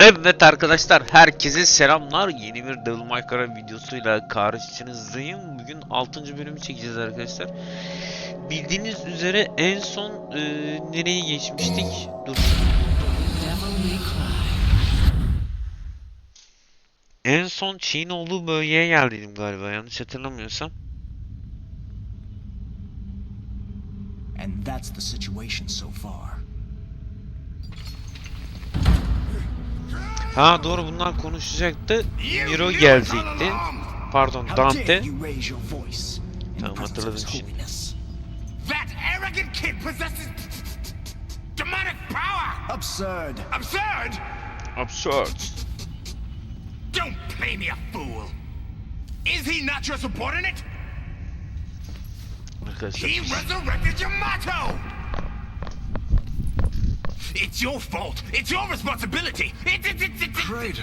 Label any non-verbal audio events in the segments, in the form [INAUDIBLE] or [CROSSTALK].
Evet arkadaşlar herkese selamlar. Yeni bir Devil May Cry videosuyla karşınızdayım. Bugün 6. bölümü çekeceğiz arkadaşlar. Bildiğiniz üzere en son e, nereye geçmiştik? Dur. En son Çin olduğu bölgeye geldiydim galiba yanlış hatırlamıyorsam. And that's the situation so far. Ha doğru bunlar konuşacaktı. Miro gelecekti. Pardon Dante. your Tamam, hatırladım şimdi. Holiness? That arrogant kid possesses demonic power! Absurd. Absurd! Absurd. Don't play me a fool! Is he not your subordinate? Arkadaşlar. He resurrected Yamato! It's your fault! It's your responsibility! It's, it's, it's, it's, Trader,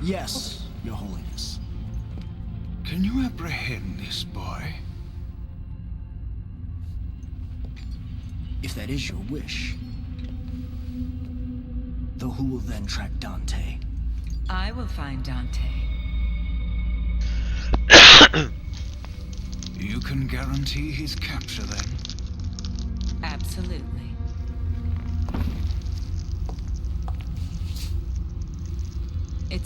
Yes, Your Holiness. can you apprehend this boy? If that is your wish. Though who will then track Dante? I will find Dante. You can guarantee his capture then? Absolutely.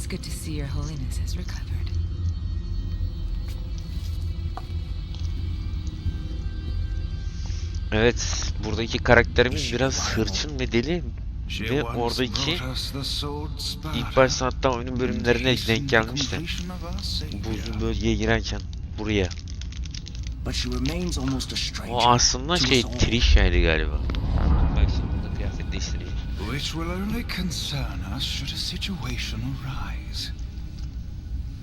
It's good to see Your Holiness has recovered. Evet, buradaki karakterimiz biraz hırçın ve deli She ve oradaki ilk başta hatta oyunun bölümlerine denk gelmişti. Buzlu bölgeye girerken buraya. O aslında şey. Trisha'ydı galiba. Which will only concern us should a situation arise.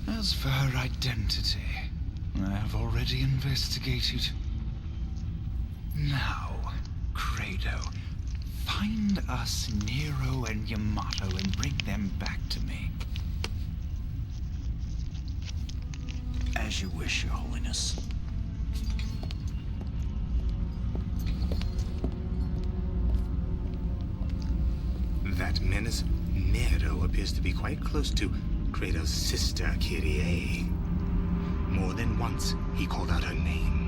As for her identity, I have already investigated. Now, Credo, find us Nero and Yamato and bring them back to me. As you wish, Your Holiness. That menace, Nero, appears to be quite close to Kratos' sister, Kyrie. More than once, he called out her name.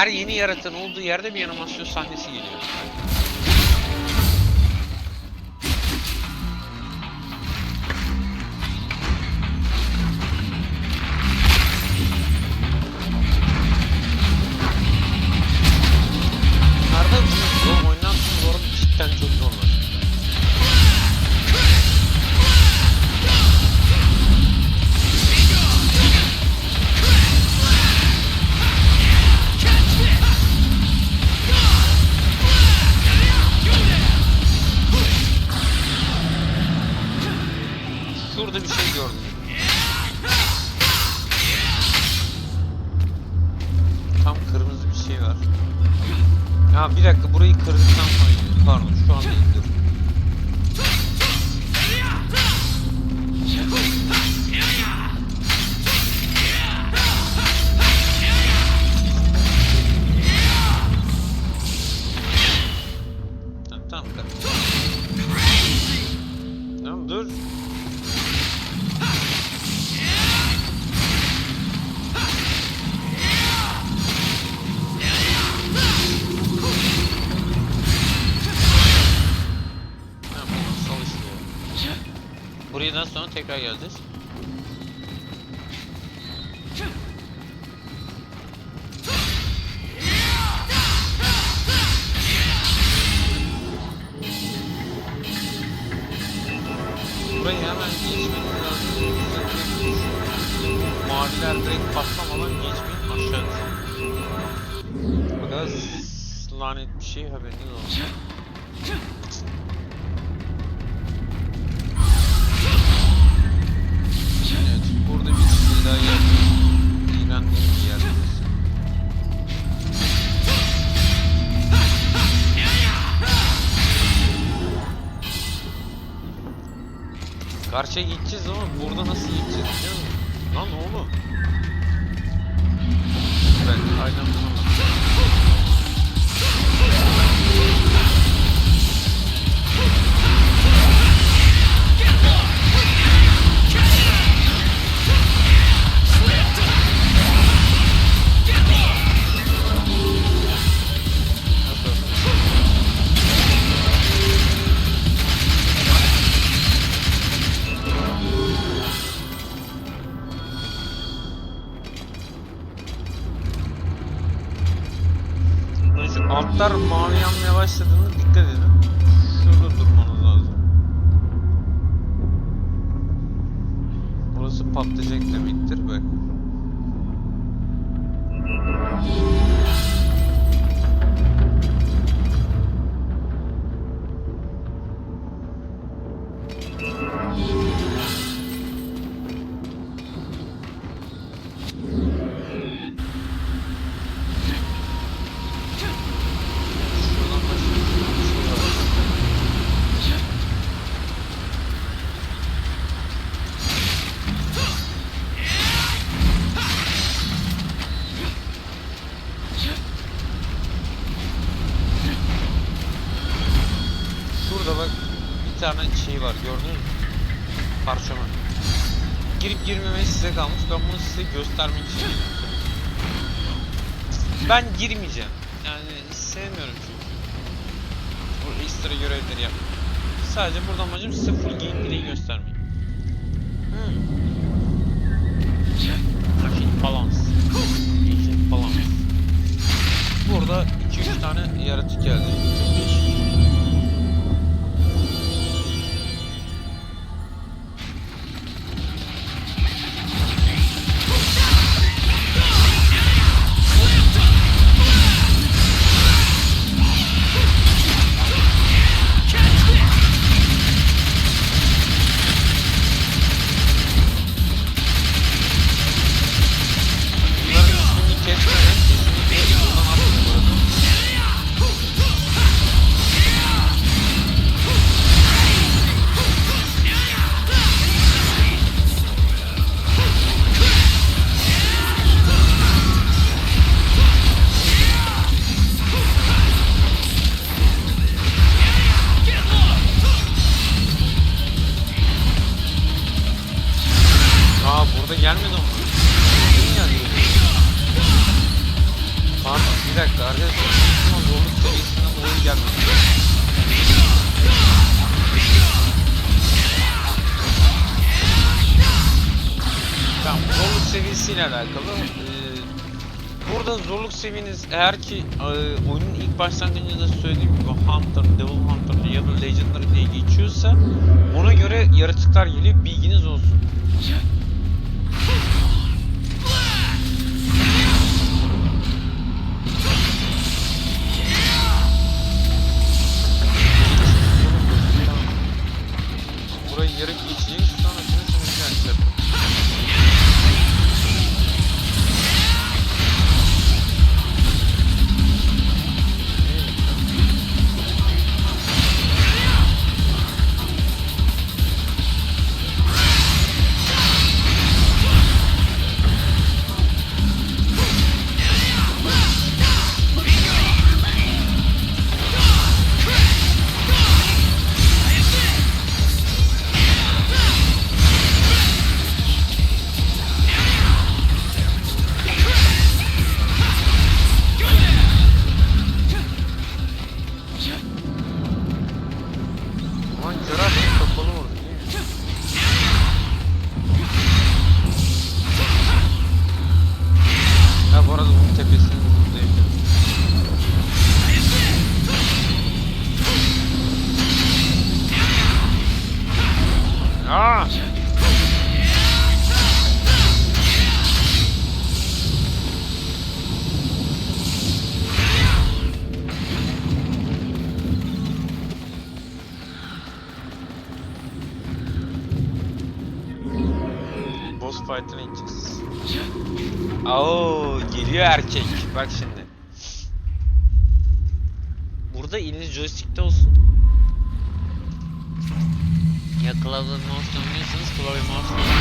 Her yeni yaratığın olduğu yerde bir animasyon sahnesi geliyor. Gördüm. Tam kırmızı bir şey var. Ya bir dakika burayı kırdıktan sonra gidiyor. Pardon şu anda yıldan sonra tekrar geleceğiz. Karşıya gideceğiz ama burada nasıl gideceğiz biliyor musun? Lan oğlum. Ben aynen bunu gördünüz mü? Parçamı. Girip girmemeyi size kalmış. Ben bunu size göstermek için Ben girmeyeceğim. Yani sevmiyorum çünkü. Bu ekstra görevleri yap. Sadece burada amacım size full gameplay'i göstermek. Hmm. Trafik balans. Trafik balans. Burada 2-3 tane yaratık geldi. 5 seviyeniz eğer ki e, oyunun ilk başlangıcında söylediğim gibi Hunter, Devil Hunter ya da Legendary diye geçiyorsa ona göre yaratıklar geliyor bilginiz olsun. Bana! Boss fight'ına gideceğiz. Oo, geliyor erkek. Bak şimdi. Burada iliniz joystick'te olsun. Cousins, que vai mostrar.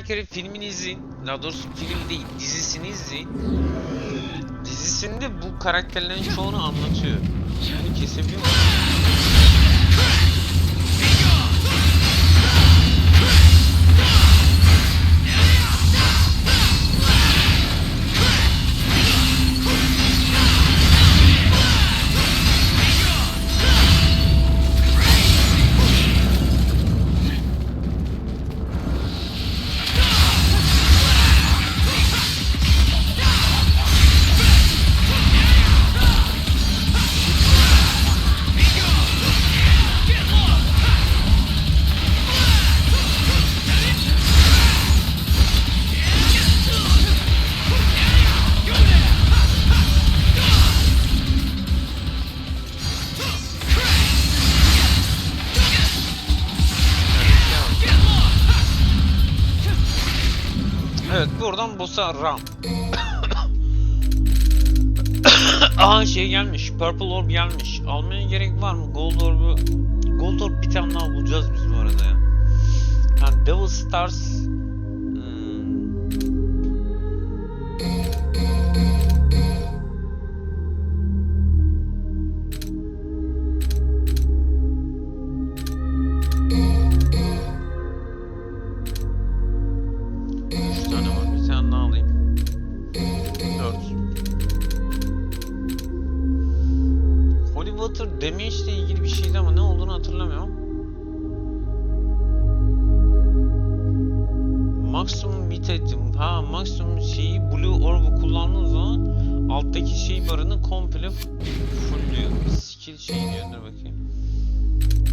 Cry filmini izleyin. Daha doğrusu film değil, dizisini izleyin. Dizisinde bu karakterlerin çoğunu anlatıyor. Bunu kesebiliyor musun? Buradan boss'a ram. [COUGHS] Aha şey gelmiş. Purple Orb gelmiş. Almaya gerek var mı? Gold Orb'u... Gold Orb bir tane daha bulacağız biz bu arada ya. Ha Devil Stars...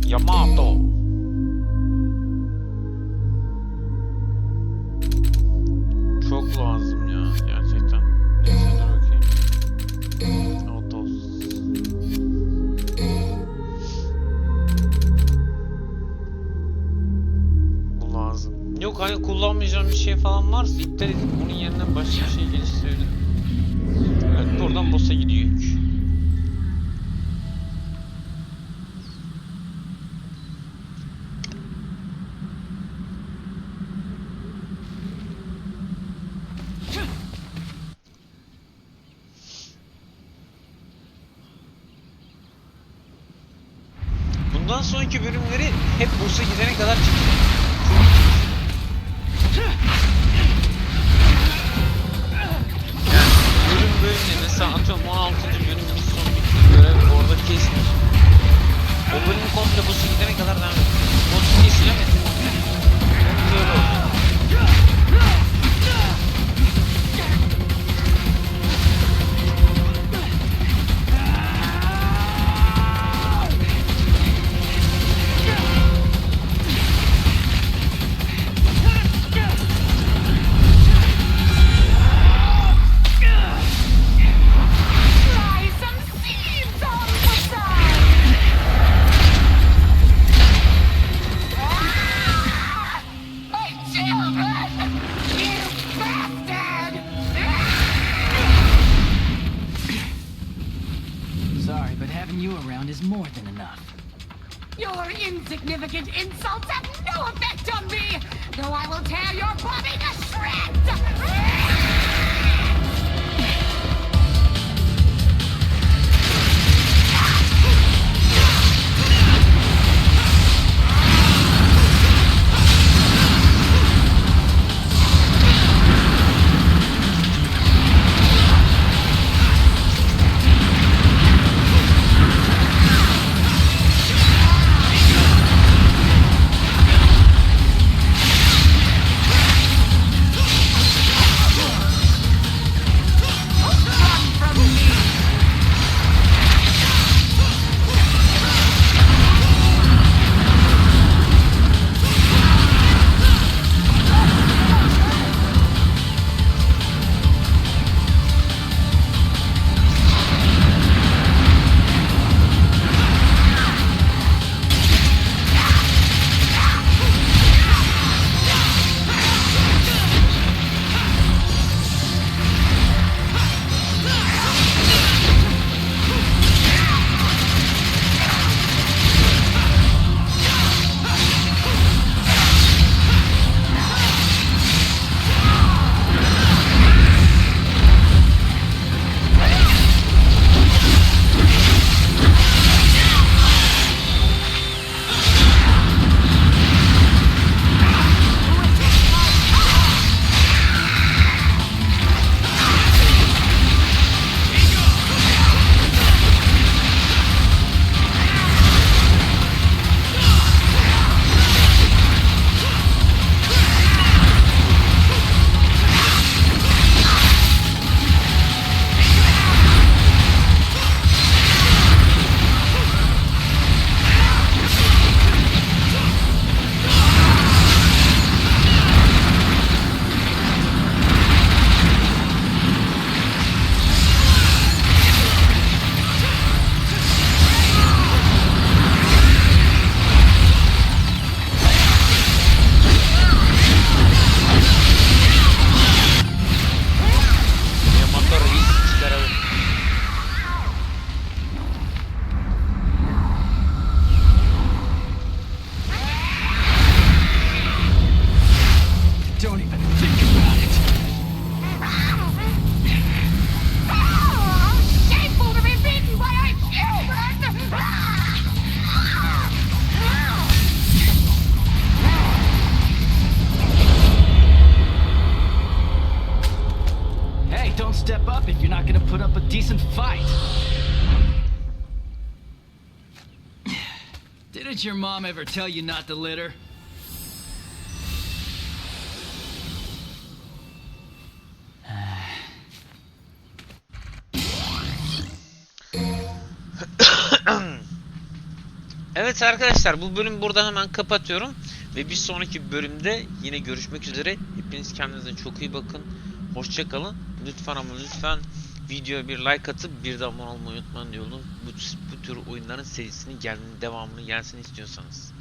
Yamato. Çok lazım ya gerçekten. Neyse dur bakayım. Autos. Bu lazım. Yok hani kullanmayacağım bir şey falan varsa iptal edip bunun yerine başka şey geliştirebilirim. Evet buradan boss'a gidiyor yük. Bundan sonraki bölümleri hep boss'a gidene kadar çekeceğim. Yani bölüm bölümde mesela atıyorum 16. bölüm misyon bitti görev orada kesmiş. O bölüm komple boss'a gidene kadar devam edeceğim. Insults have no effect on me, though I will tear your body to shreds! Didn't your mom ever tell you not to litter? [COUGHS] Evet arkadaşlar bu bölüm burada hemen kapatıyorum. Ve bir sonraki bölümde yine görüşmek üzere. Hepiniz kendinize çok iyi bakın. Hoşça kalın. Lütfen ama lütfen videoya bir like atıp bir de abone olmayı unutmayın diyorum. Bu, bu tür oyunların serisinin gelmeni devamını gelsin istiyorsanız.